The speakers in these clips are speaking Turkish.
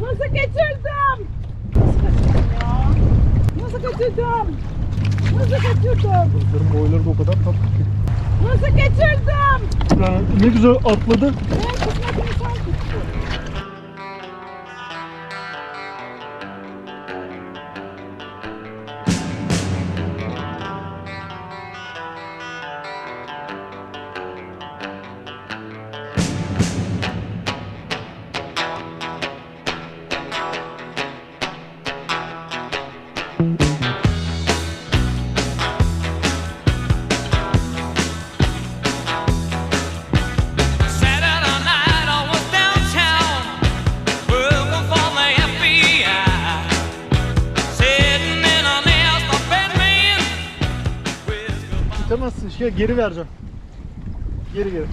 Nasıl kaçırdım? Nasıl kaçırdım ya? Nasıl kaçırdım? Nasıl kaçırdım? Kızların boyları da o kadar tatlı ki. Nasıl kaçırdım? Yani ne güzel atladı. Ben kısmetini sen tuttun. İtemezsin şey geri vereceğim. Geri geri.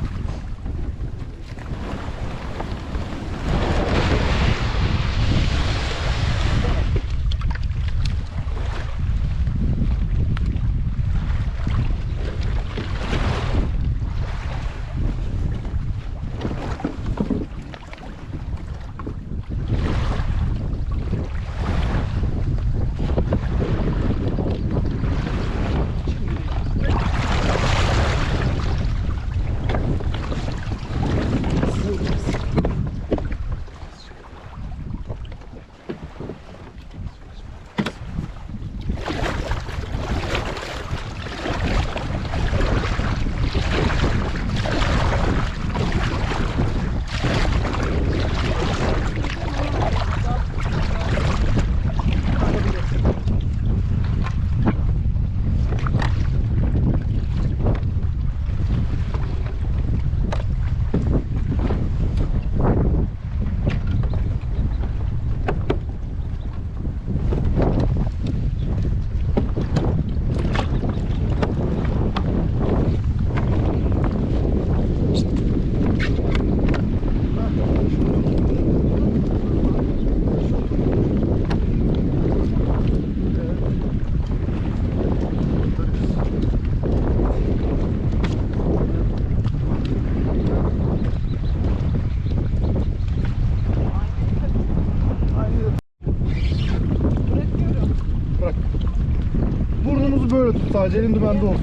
Böyle tut sadece elin dümende olsun.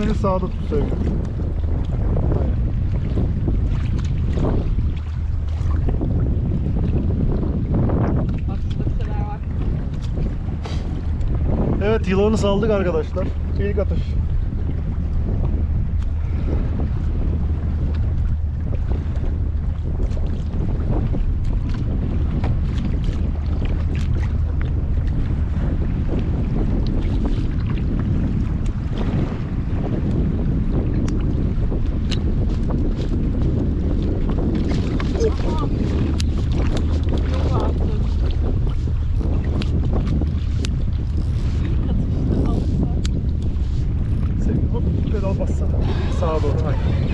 Beni sağda tut sevgilim. Bak şurada bir şeyler var. Evet yılanı saldık arkadaşlar. İlk atış. Tamam. Yok artık. Katıştı, altta. Sevgilim bassana. Sağa doğru aynen.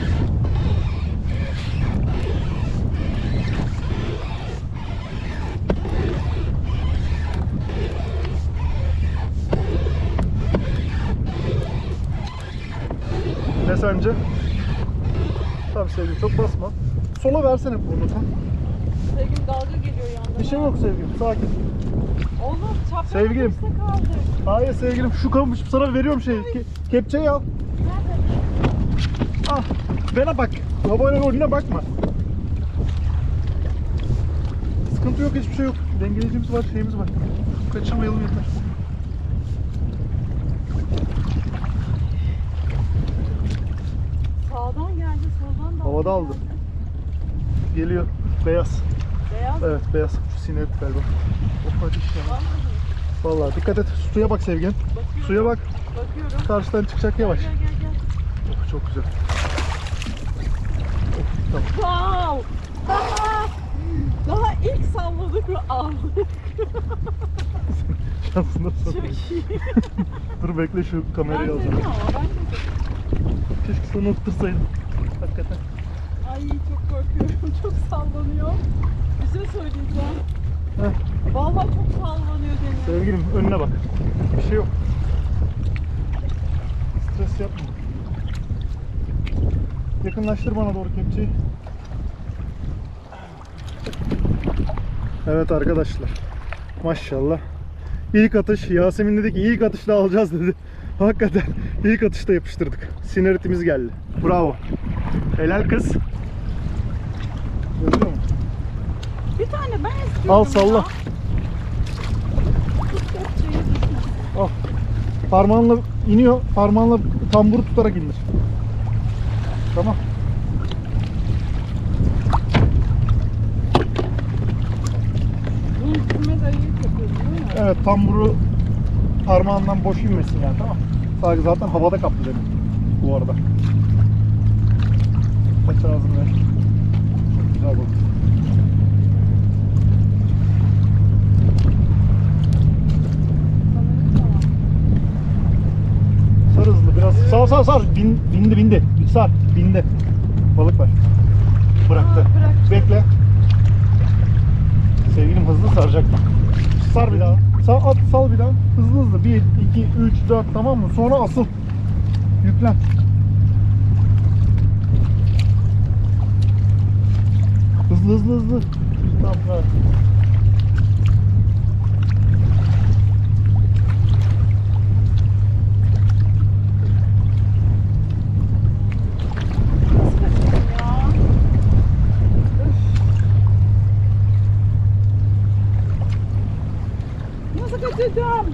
Ne sence? Tamam sevgilim çok basma. Sola versene bunu sen. Sevgilim dalga geliyor yandan. Bir şey yok sevgilim sakin. Oğlum çapraz Sevgilim. kaldık. Hayır sevgilim şu kamış sana veriyorum şey. Ke- kepçeyi al. Bana bak. Babayla rolüne bakma. Sıkıntı yok hiçbir şey yok. Dengeleyicimiz var şeyimiz var. Kaçırmayalım yeter. Sağdan geldi, soldan da. Havada aldı. Geliyor. Beyaz. Beyaz. Evet beyaz. Şu sinek galiba. Hoppa inşallah. Vallahi. Vallahi dikkat et. Suya bak. Bakıyorum. Suya bak. Bakıyorum. Karşıdan çıkacak yavaş. Gel gel gel. Oh, çok güzel. Oh, tamam. Wow! Daha, daha ilk salladık ve aldık. Şansına satayım. Çok iyi. Dur bekle şu kamerayı Ben alacağım. ama ben Keşke sana ıttırsaydım. Hakikaten. Ay çok korkuyorum. Çok sallanıyor. Bir şey söyleyeceğim. Heh. Vallahi çok sallanıyor deniz. Sevgilim önüne bak. Bir şey yok. Stres yapma. Yakınlaştır bana doğru kepçeyi. Evet arkadaşlar. Maşallah. İlk atış Yasemin dedi ki ilk atışta alacağız dedi. Hakikaten ilk atışta yapıştırdık. Sineritimiz geldi. Bravo. Helal kız. Görüyor musun? Bir tane ben istiyorum Al salla. ya. Al. Parmağınla iniyor. Parmağınla tamburu tutarak indir. Tamam. Evet tamburu parmağından boş inmesin yani tamam. Sadece zaten havada kaptı demin bu arada. Aç ağzını ver. Çok güzel bu. Sanırım tamam. Sar hızlı biraz. Sar sar sar. Bin, bindi bindi. Sar. Bindi. Balık var. Bıraktı. Aa, bıraktı. Bekle. Sevgilim hızlı saracak. Sar bir daha. Sağ at sal bir daha. Hızlı hızlı. 1, 2, 3, 4 tamam mı? Sonra asıl. Yüklen. Hızlı hızlı hızlı. Tamam kaçacağım.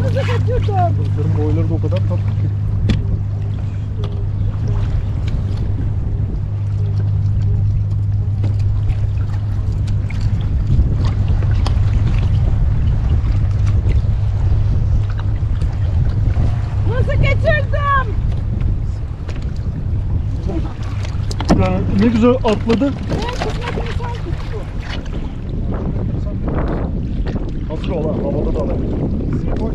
Nasıl kaçırdım? Benim boyları da o kadar tatlı ki. ne güzel atladı. Evet. Hazır ol ha, havada da alabilir. Dizini koy.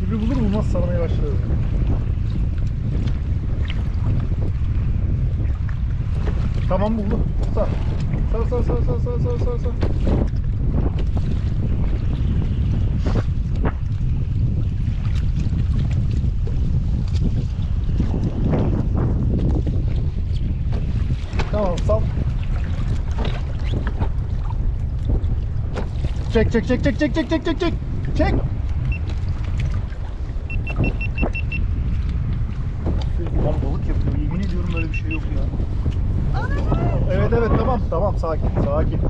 Gibi bulur bulmaz sarmaya başladı. Tamam buldu. Sar. Sar sar sar sar sar sar sar sar. Tamam sal. Çek çek çek çek çek çek çek çek çek. Çek. Lan balık yapıyor. Yemin ediyorum böyle bir şey yok ya. Evet evet tamam tamam sakin sakin.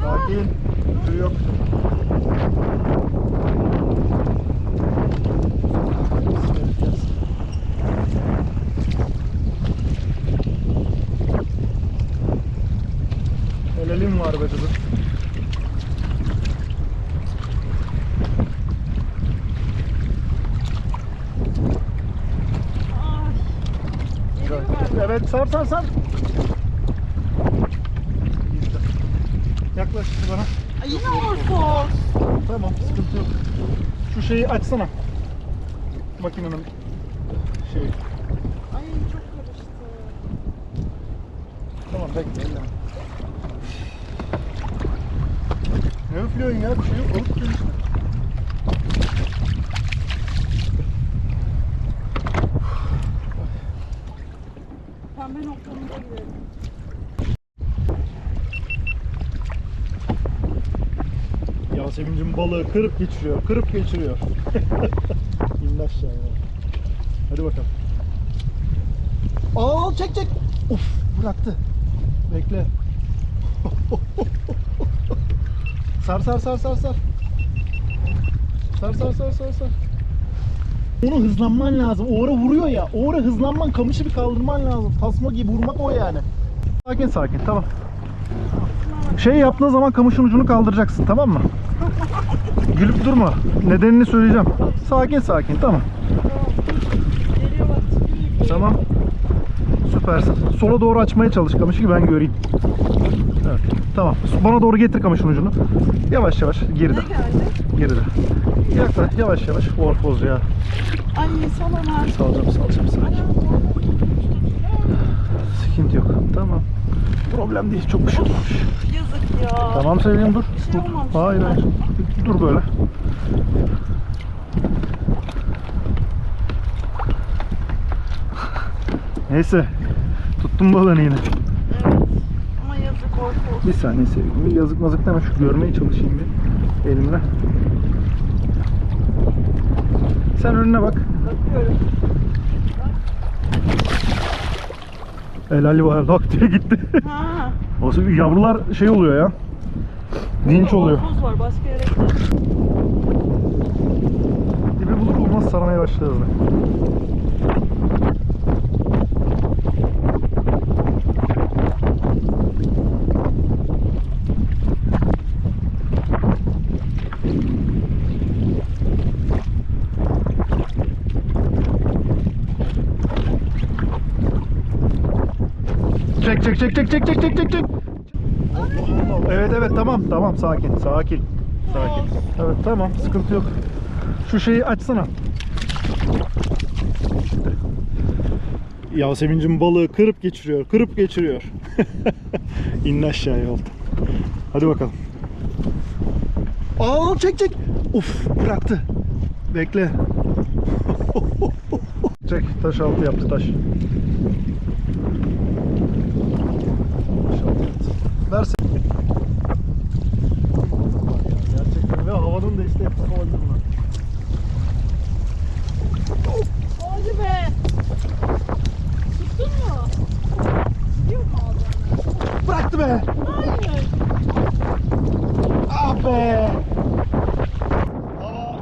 Sakin. Sürü yok. Helalim var be kızım. Ay. Geliyor galiba. Evet sar sar. Yaklaş bana. Ay, yine ortos. Tamam sıkıntı yok. Şu şeyi açsana. Makinenin şeyi. Ay çok karıştı. Tamam bekle elleme. Ne üflüyorsun ya? Bir şey yok. Balık noktamıza gidelim. Yasemin'cim balığı kırıp geçiriyor. Kırıp geçiriyor. İndi aşağıya. Hadi bakalım. Aa çek çek. Uf bıraktı. Bekle. sar sar sar sar sar. Sar sar sar sar sar. Onu hızlanman lazım. O ara vuruyor ya. O ara hızlanman, kamışı bir kaldırman lazım. Tasma gibi vurmak o yani. Sakin sakin tamam. Şey yaptığın zaman kamışın ucunu kaldıracaksın tamam mı? Gülüp durma. Nedenini söyleyeceğim. Sakin sakin tamam. Tamam. Süpersin. Sola doğru açmaya çalış kamışı ki ben göreyim. Evet. Tamam. Bana doğru getir kamışın ucunu. Yavaş yavaş geride. Geride. Yaklaş yavaş yavaş. Orpoz ya. Ay ver. Salacağım salacağım sakin. Sıkıntı yok. Tamam. Problem değil. Çok bir şey olmamış. Yazık ya. Tamam sevgilim dur. Bir şey dur. olmamış. Hayır hayır. Dur böyle. Neyse. Tuttum balığını yine. Evet. Ama yazık orta Bir saniye sevgilim. Bir yazık mazık deme. Şu görmeye çalışayım bir elimle. Sen önüne bak. Bakıyorum. Helal var. Lak diye gitti. Ha. o sefer yavrular şey oluyor ya. Dinç oluyor. Orpoz var başka yere gidelim. Dibi bulur bulmaz sarmaya başlarız. Çek çek çek çek çek çek çek çek çek. Evet evet tamam tamam sakin sakin. Sakin. Evet tamam sıkıntı yok. Şu şeyi açsana. Yasemin'cim balığı kırıp geçiriyor, kırıp geçiriyor. İn aşağıya oldu. Hadi bakalım. Aa çek çek. Uf bıraktı. Bekle. çek taş altı yaptı. Taş altı Versin. Gerçekten ve havanın da işte etkisi olabilir buna. Hadi be. Tuttun mu? Yok mu aldın? Bıraktı be. Hayır. Ah be! Hava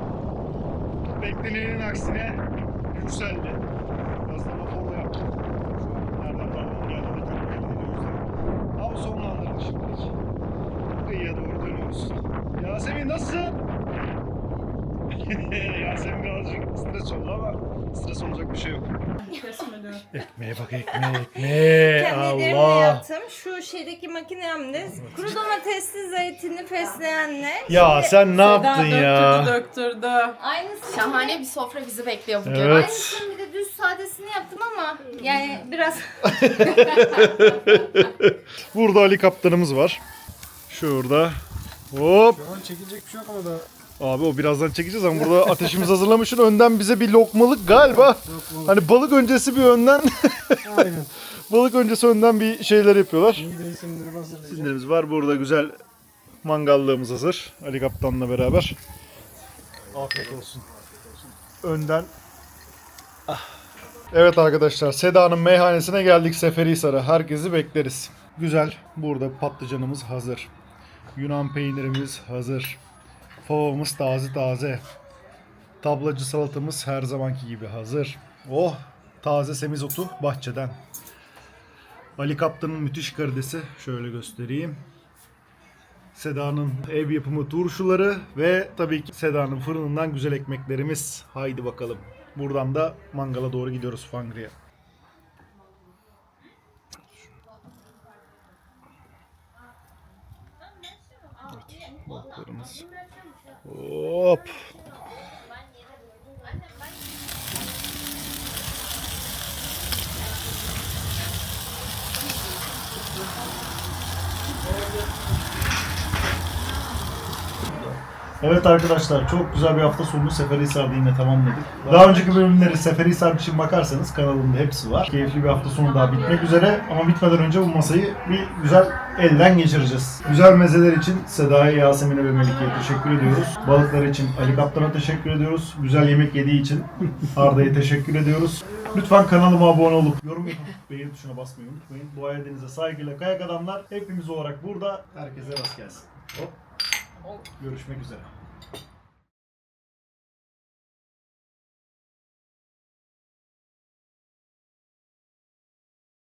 beklenenin aksine yükseldi. Biraz da raporla yaptım. Nereden dalmanın geldiğini çok belli değil o yüzden. Hava sonlandırdı şimdilik. Kıyıya doğru dönüyoruz. Yasemin nasılsın? Yasemin birazcık stres oldu ama stres olacak bir şey yok. Ekmeğe bak ekmeğe ekmeğe. Kendi ellerimle yaptım. Şu şeydeki makinemde kuru domatesli zeytinli fesleğenle. Ya sen ne yaptın ya? döktürdü. Aynısı Şahane bir sofra bizi bekliyor bugün. Evet. Aynısını bir de düz sadesini yaptım ama yani biraz Burada Ali kaptanımız var. Şurada. Hop. Çekilecek bir şey yok ama da Abi o birazdan çekeceğiz ama burada ateşimizi hazırlamışsın. Önden bize bir lokmalık galiba. Hani balık öncesi bir önden. aynen. balık öncesi önden bir şeyler yapıyorlar. Bir de sindirimi hazırlayacağım. Sinirimiz var. Burada güzel mangallığımız hazır. Ali kaptanla beraber. Afiyet olsun. Önden. Ah. Evet arkadaşlar Seda'nın meyhanesine geldik Seferihisar'a. Herkesi bekleriz. Güzel. Burada patlıcanımız hazır. Yunan peynirimiz hazır. Favamız taze taze. Tablacı salatamız her zamanki gibi hazır. Oh taze semizotu bahçeden. Ali Kaptan'ın müthiş karidesi şöyle göstereyim. Seda'nın ev yapımı turşuları ve tabii ki Seda'nın fırınından güzel ekmeklerimiz. Haydi bakalım. Buradan da mangala doğru gidiyoruz Fangri'ye. Balıklarımız. Hop. Evet arkadaşlar çok güzel bir hafta sonunu Seferihisar'da yine tamamladık. Daha önceki bölümleri Seferihisar için bakarsanız kanalımda hepsi var. Keyifli bir hafta sonu daha bitmek üzere ama bitmeden önce bu masayı bir güzel elden geçireceğiz. Güzel mezeler için Seda'ya, Yasemin'e ve Melike'ye teşekkür ediyoruz. Balıklar için Ali Kaptan'a teşekkür ediyoruz. Güzel yemek yediği için Arda'ya teşekkür ediyoruz. Lütfen kanalıma abone olup yorum yapıp beğeni tuşuna basmayı unutmayın. Dua edenize saygıyla kayak adamlar. Hepimiz olarak burada. Herkese rast gelsin. Hop. Görüşmek üzere.